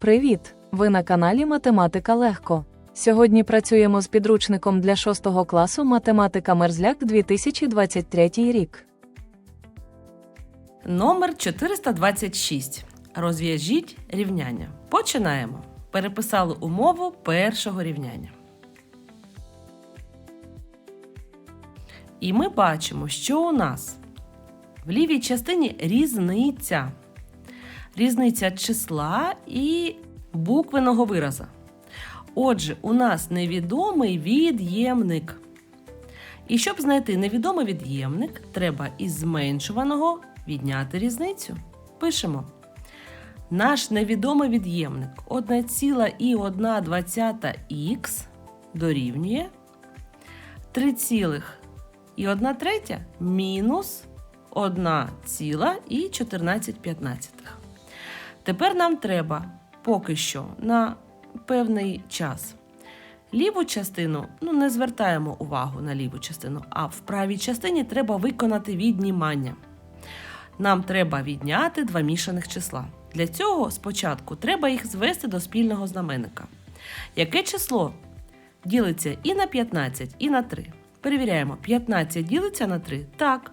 Привіт! Ви на каналі Математика Легко. Сьогодні працюємо з підручником для 6 класу Математика Мерзляк 2023 рік. Номер 426. Розв'яжіть рівняння. Починаємо. Переписали умову першого рівняння. І ми бачимо, що у нас в лівій частині різниця. Різниця числа і буквеного вираза. Отже, у нас невідомий від'ємник. І щоб знайти невідомий від'ємник, треба із зменшуваного відняти різницю. Пишемо. Наш невідомий від'ємник 1,1х дорівнює 3,1 мінус 1,14. Тепер нам треба поки що на певний час ліву частину, ну не звертаємо увагу на ліву частину, а в правій частині треба виконати віднімання. Нам треба відняти два мішаних числа. Для цього спочатку треба їх звести до спільного знаменника. Яке число ділиться і на 15, і на 3? Перевіряємо, 15 ділиться на 3? Так.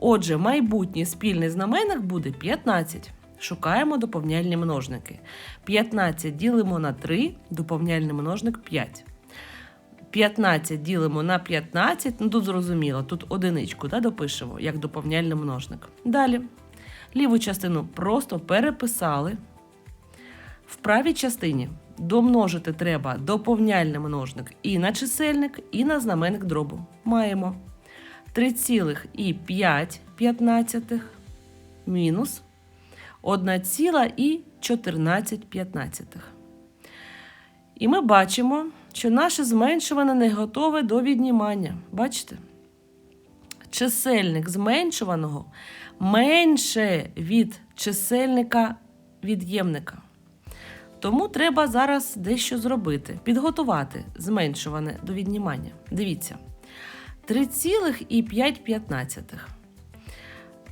Отже, майбутній спільний знаменник буде 15. Шукаємо доповняльні множники. 15 ділимо на 3, доповняльний множник 5. 15 ділимо на 15, ну тут зрозуміло, тут одиничку да, допишемо, як доповняльний множник. Далі. Ліву частину просто переписали. В правій частині домножити треба доповняльний множник і на чисельник, і на знаменник дробу. Маємо 3,5 мінус 1,14. І ми бачимо, що наше зменшуване не готове до віднімання. Бачите? Чисельник зменшуваного менше від чисельника від'ємника. Тому треба зараз дещо зробити, підготувати зменшуване до віднімання. Дивіться, 3,5.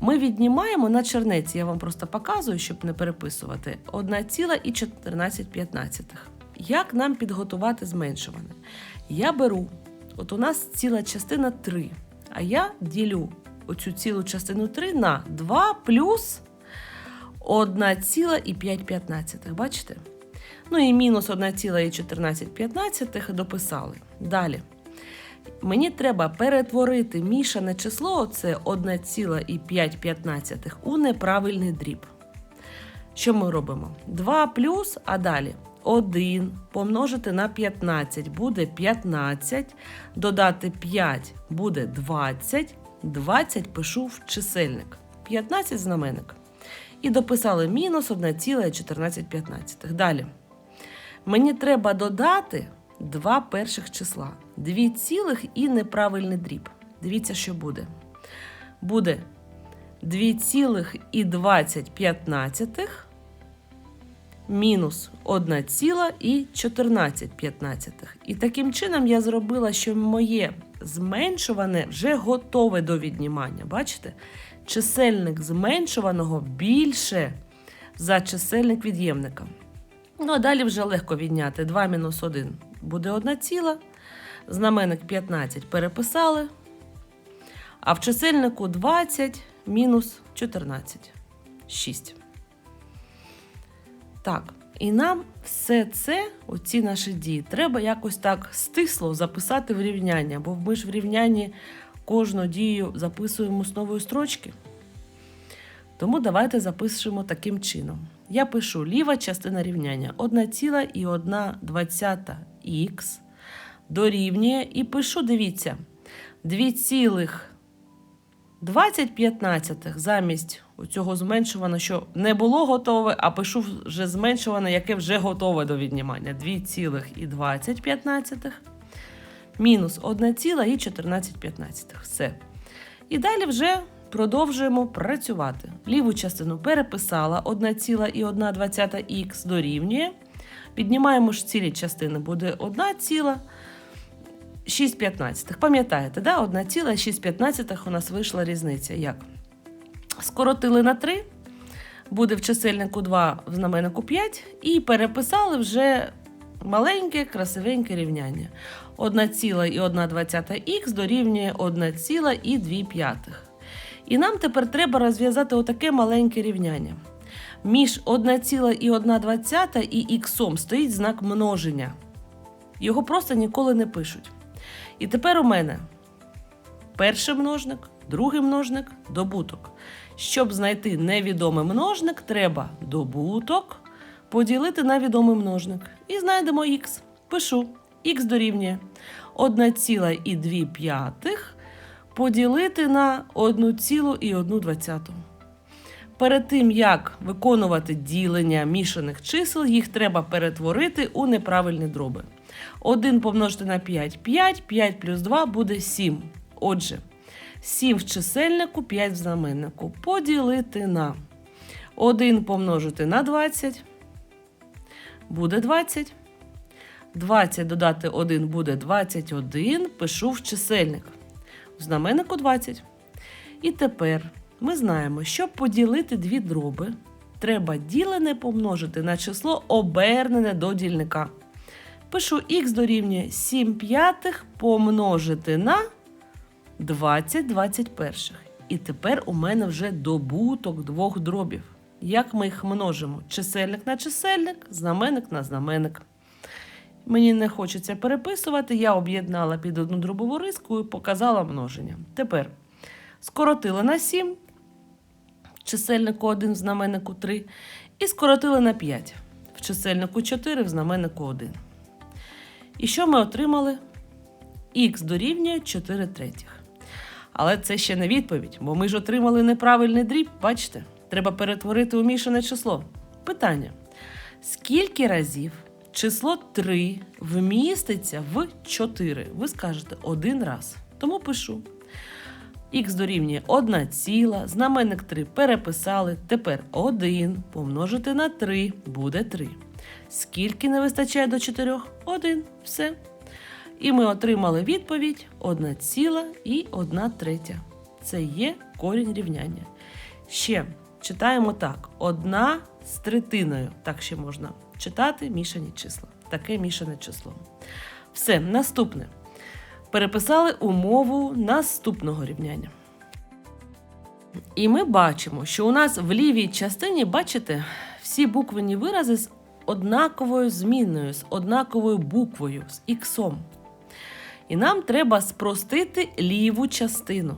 Ми віднімаємо на чернеці, я вам просто показую, щоб не переписувати, 1,14. Як нам підготувати зменшуване? Я беру, от у нас ціла частина 3, а я ділю оцю цілу частину 3 на 2 плюс 1,5. Бачите? Ну і мінус 1,14 дописали. Далі. Мені треба перетворити мішане число, це 1,5 у неправильний дріб. Що ми робимо? 2 плюс, а далі 1 помножити на 15 буде 15, додати 5 буде 20, 20 пишу в чисельник, 15 знаменник. І дописали мінус 1,14. Далі. Мені треба додати два перших числа. Дві цілих і неправильний дріб. Dивіться, що буде. Буде 2,20 мінус 1,14. І таким чином я зробила, що моє зменшуване вже готове до віднімання. Бачите? Чисельник зменшуваного більше за чисельник від'ємника. Ну, а далі вже легко відняти 2 мінус 1 буде 1 ціла. Знаменник 15 переписали. А в чисельнику 20 мінус 14. 6. Так, і нам все це, оці наші дії, треба якось так стисло записати в рівняння, бо ми ж в рівнянні кожну дію записуємо з нової строчки. Тому давайте запишемо таким чином. Я пишу ліва частина рівняння 1,120х дорівнює і пишу, дивіться, 2,20 замість цього зменшуваного, що не було готове, а пишу вже зменшуване, яке вже готове до віднімання. 2,20 мінус 1,14. Все. І далі вже продовжуємо працювати. Ліву частину переписала 1,1х дорівнює. Піднімаємо ж цілі частини, буде 1,615. Пам'ятаєте, да? 1,615 у нас вийшла різниця. Як? Скоротили на 3, буде в чисельнику 2, в знаменнику 5, і переписали вже маленьке, красивеньке рівняння. 1,1х дорівнює 1,2. І нам тепер треба розв'язати отаке маленьке рівняння. Між 1,1 і х стоїть знак множення. Його просто ніколи не пишуть. І тепер у мене перший множник, другий множник, добуток. Щоб знайти невідомий множник, треба добуток поділити на відомий множник. І знайдемо х. Пишу х дорівнює 1,2 поділити на 1,1. Перед тим, як виконувати ділення мішаних чисел, їх треба перетворити у неправильні дроби. 1 помножити на 5 5, 5 плюс 2 буде 7. Отже, 7 в чисельнику, 5 в знаменнику. Поділити на 1 помножити на 20 буде 20. 20 додати 1 буде 21. Пишу в чисельник. В знаменнику 20. І тепер ми знаємо, щоб поділити дві дроби, треба ділене помножити на число обернене до дільника. Пишу х дорівнює 7 п'ятих помножити на 20 21. І тепер у мене вже добуток двох дробів. Як ми їх множимо? Чисельник на чисельник, знаменник на знаменник. Мені не хочеться переписувати, я об'єднала під одну дробову риску і показала множення. Тепер скоротили на 7, в чисельнику 1, в знаменнику 3, і скоротили на 5, в чисельнику 4, в знаменнику 1. І що ми отримали? Х дорівнює 4 третіх. Але це ще не відповідь, бо ми ж отримали неправильний дріб, бачите? Треба перетворити у мішане число. Питання: скільки разів число 3 вміститься в 4? Ви скажете один раз. Тому пишу. Х дорівнює 1 ціла, знаменник 3 переписали. Тепер 1 помножити на 3 буде 3. Скільки не вистачає до 4? 1. Все. І ми отримали відповідь 1 ціла і 1 третя. Це є корінь рівняння. Ще читаємо так: одна з третиною. Так ще можна читати мішані числа. Таке мішане число. Все, наступне. Переписали умову наступного рівняння. І ми бачимо, що у нас в лівій частині, бачите, всі буквені вирази з однаковою змінною, з однаковою буквою, з іксом. І нам треба спростити ліву частину.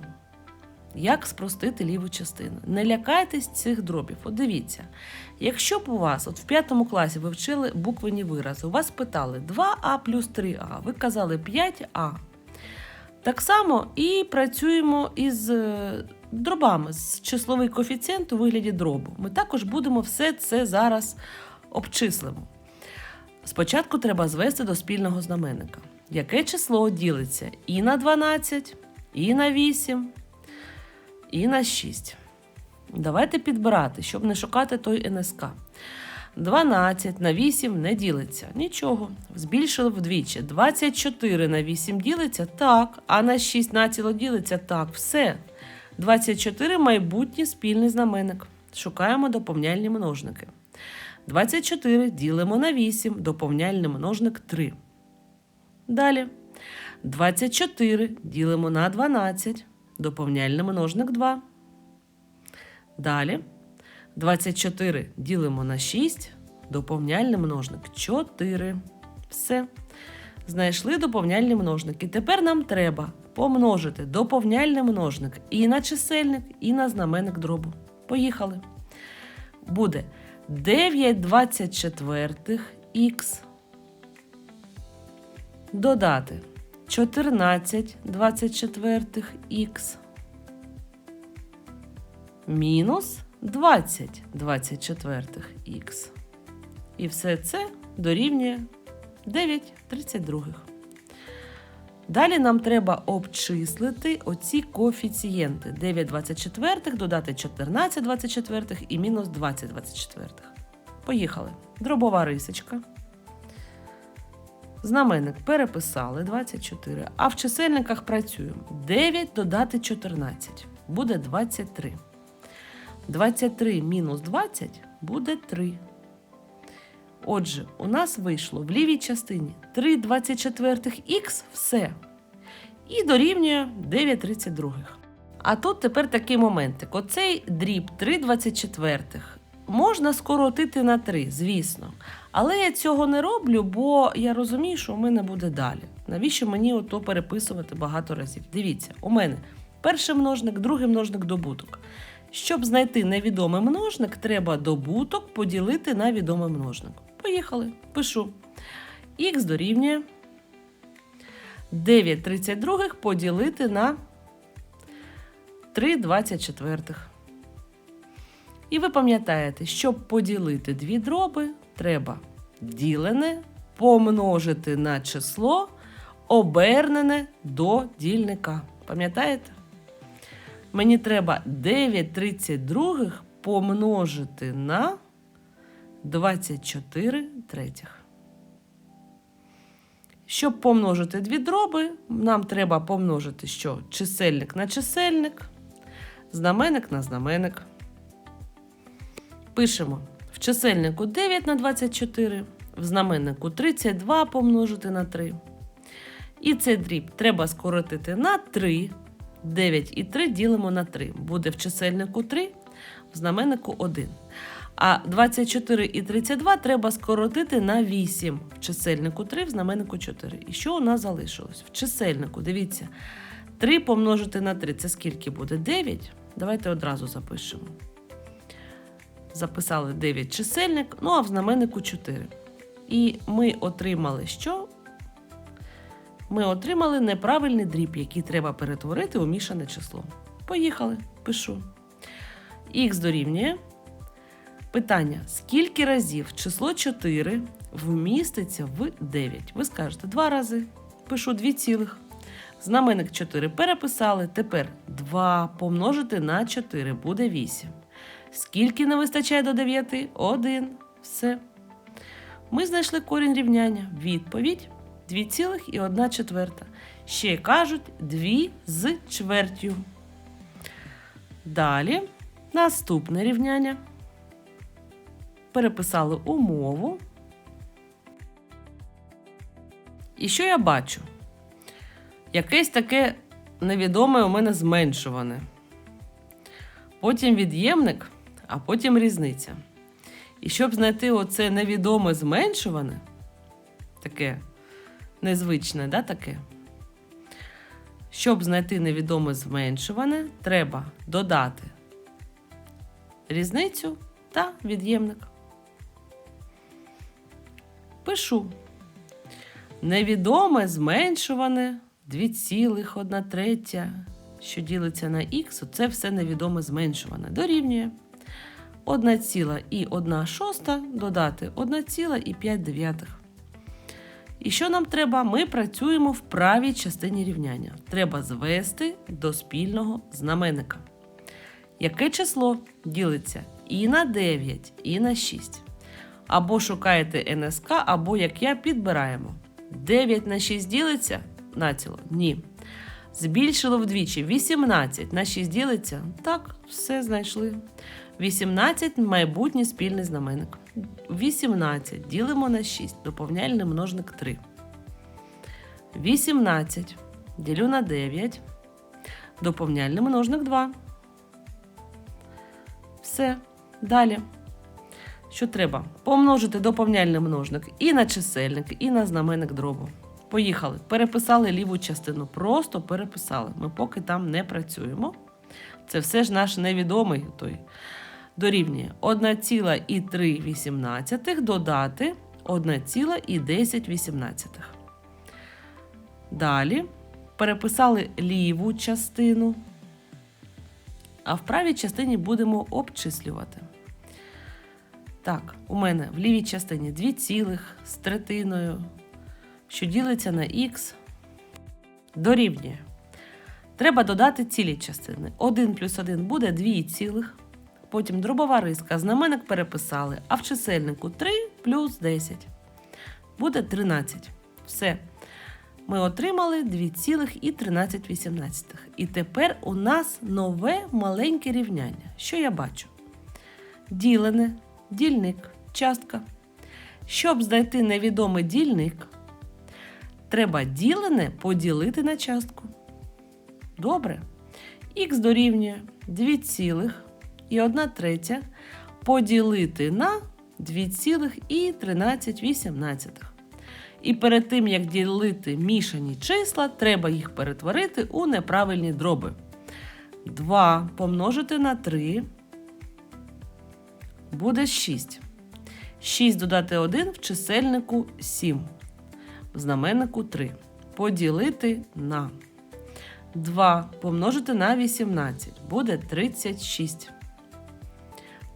Як спростити ліву частину? Не лякайтесь цих дробів. От дивіться, якщо б у вас от в п'ятому класі ви вчили буквені вирази, у вас питали 2а плюс 3а, ви казали 5а. Так само і працюємо із е, дробами, з числовий коефіцієнт у вигляді дробу. Ми також будемо все це зараз обчислимо. Спочатку треба звести до спільного знаменника. Яке число ділиться і на 12, і на 8, і на 6. Давайте підбирати, щоб не шукати той НСК. 12 на 8 не ділиться. Нічого. Збільшили вдвічі. 24 на 8 ділиться? Так. А на 6 націло ділиться? Так. Все. 24 майбутній спільний знаменник. Шукаємо доповняльні множники. 24 ділимо на 8, доповняльний множник 3. Далі. 24 ділимо на 12, доповняльний множник 2. Далі. 24 ділимо на 6, доповняльний множник 4. Все. Знайшли доповняльні множники. Тепер нам треба помножити доповняльний множник і на чисельник, і на знаменник дробу. Поїхали. Буде 9 24 х додати 14 24 х мінус 20 24 х. І все це дорівнює 9 32. Далі нам треба обчислити оці коефіцієнти. 9 24 додати 14 24 і мінус 20 24. Поїхали. Дробова рисочка. Знаменник переписали 24, а в чисельниках працюємо. 9 додати 14 буде 23. 23 мінус 20 буде 3. Отже, у нас вийшло в лівій частині 3 24 х все. І дорівнює 9 32. А тут тепер такий моментик. Оцей дріб 3 24 можна скоротити на 3, звісно. Але я цього не роблю, бо я розумію, що у мене буде далі. Навіщо мені ото переписувати багато разів? Дивіться, у мене перший множник, другий множник добуток. Щоб знайти невідомий множник, треба добуток поділити на відомий множник. Поїхали, пишу. Х дорівнює 9 32 поділити на 3 24. І ви пам'ятаєте, щоб поділити дві дроби, треба ділене помножити на число, обернене до дільника. Пам'ятаєте? Мені треба 9 32 помножити на 24 третіх. Щоб помножити дві дроби, нам треба помножити що? Чисельник на чисельник, знаменник на знаменник. Пишемо чисельнику 9 на 24, в знаменнику 32 помножити на 3. І цей дріб треба скоротити на 3. 9 і 3 ділимо на 3. Буде в чисельнику 3, в знаменнику 1. А 24 і 32 треба скоротити на 8. В чисельнику 3, в знаменнику 4. І що у нас залишилось? В чисельнику, дивіться, 3 помножити на 3 це скільки буде? 9. Давайте одразу запишемо. Записали 9 чисельник, ну а в знаменнику 4. І ми отримали що? Ми отримали неправильний дріб, який треба перетворити у мішане число. Поїхали, пишу. Х дорівнює. Питання: скільки разів число 4 вміститься в 9? Ви скажете 2 рази. Пишу 2 цілих. Знаменник 4 переписали. Тепер 2 помножити на 4 буде 8. Скільки не вистачає до 9? 1. Все. Ми знайшли корінь рівняння. Відповідь 2,1 четверта. Ще кажуть 2 з чвертю. Далі наступне рівняння. Переписали умову. І що я бачу? Якесь таке невідоме у мене зменшуване. Потім від'ємник, а потім різниця. І щоб знайти оце невідоме зменшуване, таке незвичне, да, таке. Щоб знайти невідоме зменшуване, треба додати різницю та від'ємник. Пишу. Невідоме зменшуване 2,1 третя, що ділиться на х, це все невідоме зменшуване. Дорівнює 1,1 шоста додати 1,5. І що нам треба? Ми працюємо в правій частині рівняння. Треба звести до спільного знаменника. Яке число ділиться і на 9, і на 6. Або шукаєте НСК, або, як я, підбираємо. 9 на 6 ділиться націло? Ні. Збільшило вдвічі 18 на 6 ділиться? Так, все знайшли. 18 майбутній спільний знаменник. 18 ділимо на 6, доповняльний множник 3. 18 ділю на 9, доповняльний множник 2. Все. Далі. Що треба? Помножити доповняльний множник і на чисельник, і на знаменник дробу. Поїхали. Переписали ліву частину. Просто переписали. Ми поки там не працюємо. Це все ж наш невідомий той. Дорівнює 1,3 додати 1,10. Далі переписали ліву частину, а в правій частині будемо обчислювати. Так, у мене в лівій частині 2 цілих з третиною, що ділиться на х, дорівнює. Треба додати цілі частини. 1 плюс 1 буде 2 цілих. Потім дробова риска, знаменник переписали, а в чисельнику 3 плюс 10. Буде 13. Все. Ми отримали 2,13. І тепер у нас нове маленьке рівняння. Що я бачу? ділене, дільник, частка. Щоб знайти невідомий дільник, треба ділене поділити на частку. Добре. Х дорівнює 2 цілих і 1 третя поділити на 2,13. І перед тим, як ділити мішані числа, треба їх перетворити у неправильні дроби. 2 помножити на 3 буде 6. 6 додати 1 в чисельнику 7, в знаменнику 3. Поділити на 2 помножити на 18 буде 36.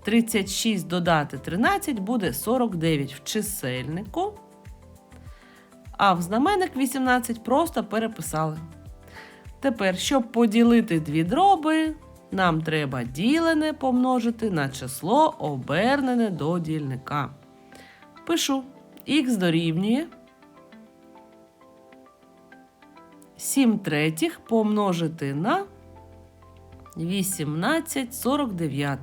36 додати 13 буде 49 в чисельнику. А в знаменник 18 просто переписали. Тепер, щоб поділити дві дроби, нам треба ділене помножити на число обернене до дільника. Пишу х дорівнює 7 третіх помножити на 18 49.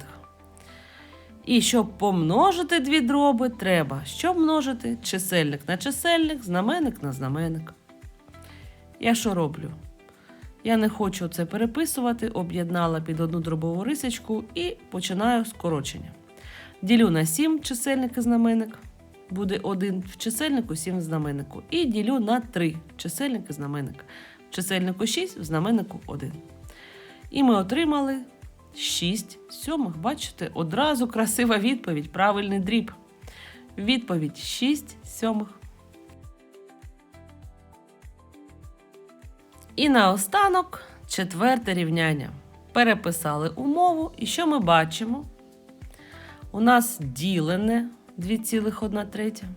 І щоб помножити дві дроби, треба що множити? Чисельник на чисельник, знаменник на знаменник. Я що роблю? Я не хочу це переписувати, об'єднала під одну дробову рисочку і починаю скорочення. Ділю на 7 чисельник і знаменник. Буде 1 в чисельнику, 7 в знаменнику. І ділю на 3 чисельник і знаменник. В чисельнику 6, в знаменнику 1. І ми отримали 6 сьомих. Бачите, одразу красива відповідь, правильний дріб. Відповідь 6 сьомих. І наостанок четверте рівняння. Переписали умову, і що ми бачимо? У нас ділене 2,1 третя,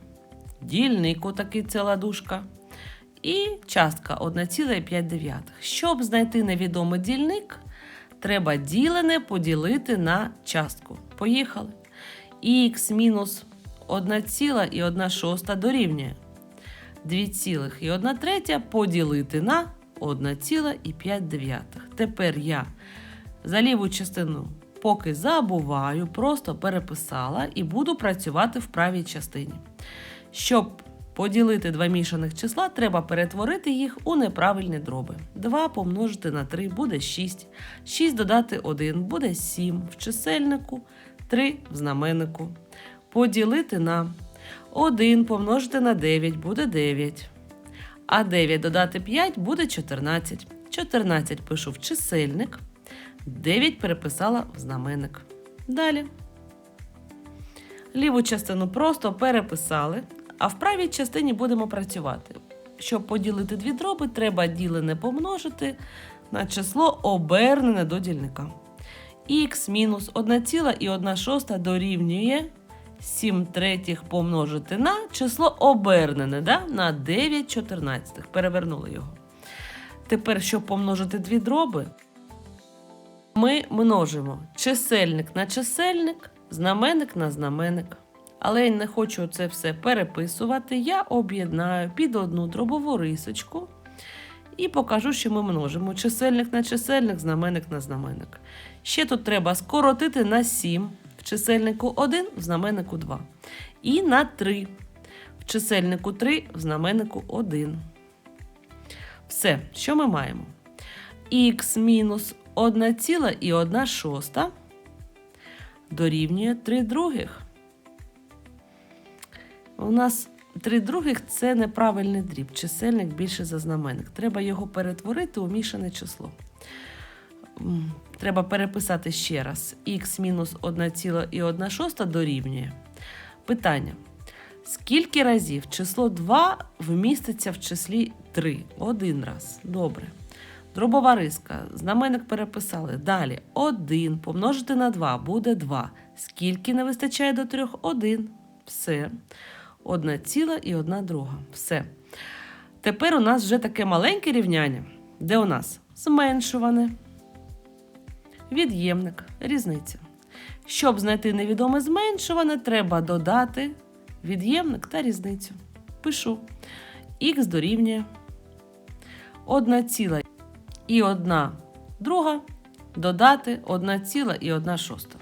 дільник отакий ціла дужка, і частка 1,5. Щоб знайти невідомий дільник, треба ділене поділити на частку. Поїхали. Х мінус 1,1 шоста дорівнює 2,1 третя поділити на 1,5. Тепер я за ліву частину поки забуваю, просто переписала і буду працювати в правій частині. Щоб поділити два мішаних числа, треба перетворити їх у неправильні дроби. 2 помножити на 3 буде 6. 6 додати 1 буде 7 в чисельнику, 3 в знаменнику. Поділити на 1 помножити на 9 буде 9. А 9 додати 5 буде 14. 14 пишу в чисельник. 9 переписала в знаменник. Далі. Ліву частину просто переписали, а в правій частині будемо працювати. Щоб поділити дві дроби, треба ділене помножити на число обернене до дільника. Х мінус 1,1 дорівнює 7 третіх помножити на число обернене да? на 9 чотирнадцятих. Перевернули його. Тепер, щоб помножити дві дроби, ми множимо чисельник на чисельник, знаменник на знаменник. Але я не хочу це все переписувати. Я об'єднаю під одну дробову рисочку і покажу, що ми множимо чисельник на чисельник, знаменник на знаменник. Ще тут треба скоротити на 7 в чисельнику 1, в знаменнику 2. І на 3 в чисельнику 3, в знаменнику 1. Все, що ми маємо? Х мінус 1,1 шоста дорівнює 3 других. У нас 3 других це неправильний дріб. Чисельник більше за знаменник. Треба його перетворити у мішане число. Треба переписати ще раз. Х мінус 1,1 шоста дорівнює. Питання. Скільки разів число 2 вміститься в числі 3? Один раз. Добре. Дробова риска. Знаменник переписали. Далі 1 помножити на 2 буде 2. Скільки не вистачає до 3? 1. Все. 1 ціла і 1 друга. Все. Тепер у нас вже таке маленьке рівняння, де у нас зменшуване, від'ємник, різниця. Щоб знайти невідоме зменшуване, треба додати від'ємник та різницю. Пишу. Х дорівнює 1 ціла і 1 друга додати 1 ціла і 1 шоста.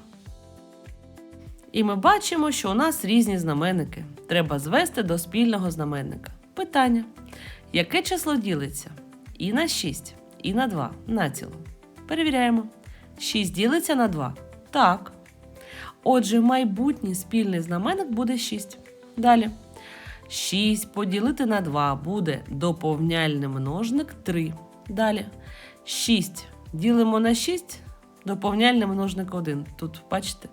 І ми бачимо, що у нас різні знаменники. Треба звести до спільного знаменника. Питання: яке число ділиться? І на 6, і на 2 націло. Перевіряємо. 6 ділиться на 2. Так. Отже, майбутній спільний знаменник буде 6. Далі. 6 поділити на 2 буде доповняльний множник 3. Далі. 6 ділимо на 6, доповняльний множник 1. Тут, бачите,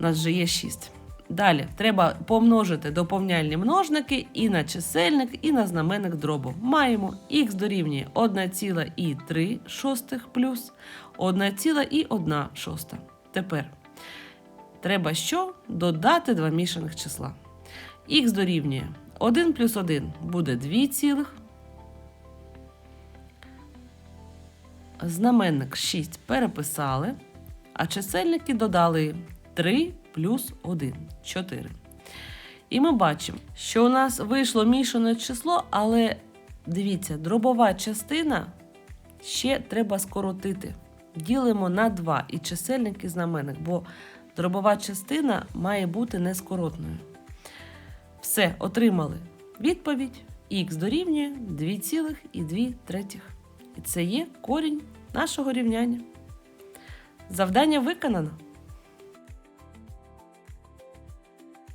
у нас вже є 6. Далі треба помножити доповняльні множники і на чисельник, і на знаменник дробу. Маємо х дорівнює 1,3 шостих плюс 1,1 шоста. Тепер треба що? Додати два мішаних числа. Х дорівнює 1 плюс 1 буде 2 цілих. Знаменник 6 переписали, а чисельники додали 3 плюс 1 4. І ми бачимо, що у нас вийшло мішане число, але дивіться, дробова частина ще треба скоротити. Ділимо на 2 і чисельник і знаменник, бо дробова частина має бути нескоротною. Все, отримали відповідь. Х дорівнює 2,2. І це є корінь нашого рівняння. Завдання виконано.